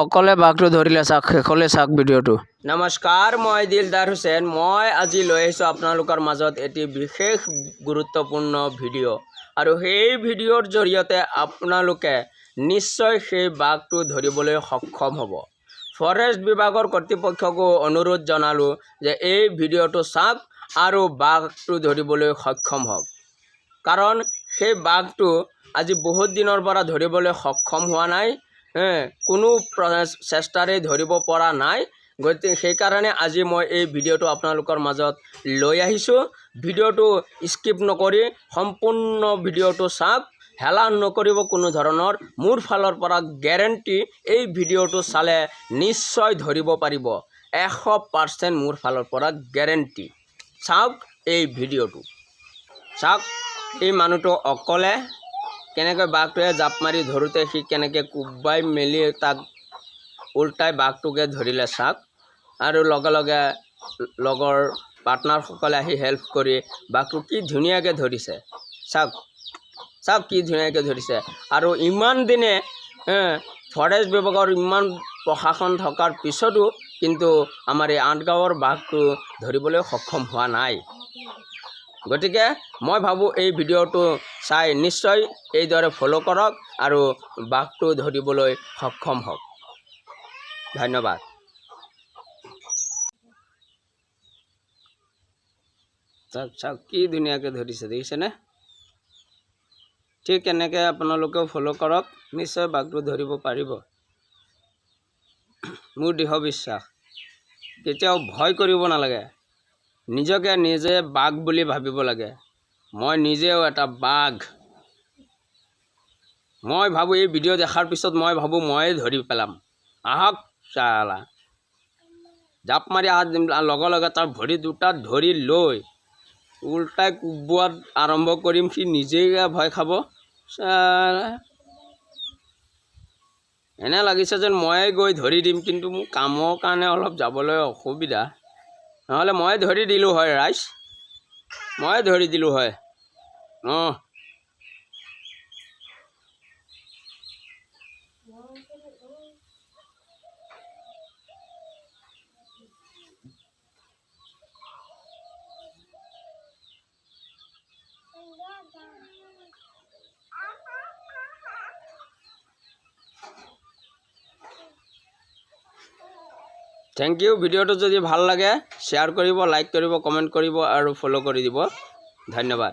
অকলে বাঘটো ধৰিলে চাওক শেষলৈ চাওক ভিডিঅ'টো। নমস্কাৰ, মই দিলদাৰ হুছেইন। মই আজি লৈ আহিছোঁ আপোনালোকৰ মাজত এটি বিশেষ গুৰুত্বপূৰ্ণ ভিডিঅ' আৰু সেই ভিডিঅ'ৰ জৰিয়তে আপোনালোকে নিশ্চয় সেই বাঘটো ধৰিবলৈ সক্ষম হ'ব। ফৰেষ্ট বিভাগৰ কৰ্তৃপক্ষকো অনুৰোধ জনালোঁ যে এই ভিডিঅ'টো চাওক আৰু বাঘটো ধৰিবলৈ সক্ষম হওক। কাৰণ সেই বাঘটো আজি বহুত দিনৰ পৰা ধৰিবলৈ সক্ষম হোৱা নাই। কোনো প্ৰ- চেষ্টাৰে ধৰিব পৰা নাই। গতিকে সেইকাৰণে আজি মই এই ভিডিঅ'টো আপোনালোকৰ মাজত লৈ আহিছোঁ। ভিডিঅ'টো স্কিপ নকৰি সম্পূৰ্ণ ভিডিঅ'টো চাওক। হেলা নকৰিব কোনো ধৰণৰ। মোৰ ফালৰ পৰা গেৰেণ্টি এই ভিডিঅ'টো চালে নিশ্চয় ধৰিব পাৰিব। এশ পাৰ্চেণ্ট মোৰ ফালৰ পৰা গেৰেণ্টি চাওক এই ভিডিঅ'টো। চাওক, এই মানুহটো অকলে কেনেকৈ বাঘটোৱে জাপ মাৰি ধৰোঁতে সি কেনেকৈ কোবাই মেলি তাক উল্টাই বাঘটোকে ধৰিলে চাওক আৰু লগে লগে লগৰ পাৰ্টনাৰসকলে আহি হেল্প কৰি বাঘটো কি ধুনীয়াকৈ ধৰিছে। চাওক চাওক কি ধুনীয়াকৈ ধৰিছে। আৰু ইমান দিনে ফৰেষ্ট বিভাগৰ ইমান প্ৰশাসন থকাৰ পিছতো কিন্তু আমাৰ এই আঠগাঁৱৰ বাঘটো ধৰিবলৈ সক্ষম হোৱা নাই। গতিকে মই ভাবোঁ এই ভিডিঅ'টো চাই নিশ্চয় এইদৰে ফ'ল' কৰক আৰু বাঘটো ধৰিবলৈ সক্ষম হওক। ধন্যবাদ। চাওক চাওক, কি ধুনীয়াকৈ ধৰিছে, দেখিছেনে? ঠিক এনেকৈ আপোনালোকেও ফ'ল' কৰক, নিশ্চয় বাঘটো ধৰিব পাৰিব। মোৰ দৃঢ় বিশ্বাস। কেতিয়াও ভয় কৰিব নালাগে। নিজকে নিজে বাঘ বুলি ভাবিব লাগে। মই নিজেও এটা বাঘ। মই ভাবোঁ এই ভিডিঅ' দেখাৰ পিছত মই ভাবোঁ ময়ে ধৰি পেলাম। আহক চালা। জাপ মাৰি আহ, লগে লগে তাৰ ভৰি দুটা ধৰি লৈ উল্টাই কোবোৱাত আৰম্ভ কৰিম, সি নিজেই ভয় খাব। এনে লাগিছে যেন ময়ে গৈ ধৰি দিম, কিন্তু মোৰ কামৰ কাৰণে অলপ যাবলৈ অসুবিধা। নহ'লে ময়ে ধৰি দিলোঁ হয় ৰাইজ। ময়ে ধৰি দিলোঁ হয়। অঁ। থেংক ইউ ভিডিঅ'টো যদি ভালো লাগে শ্বেয়াৰ কৰিব লাইক কৰিব কমেণ্ট কৰিব আৰু ফ'ল' কৰি দিব। ধন্যবাদ।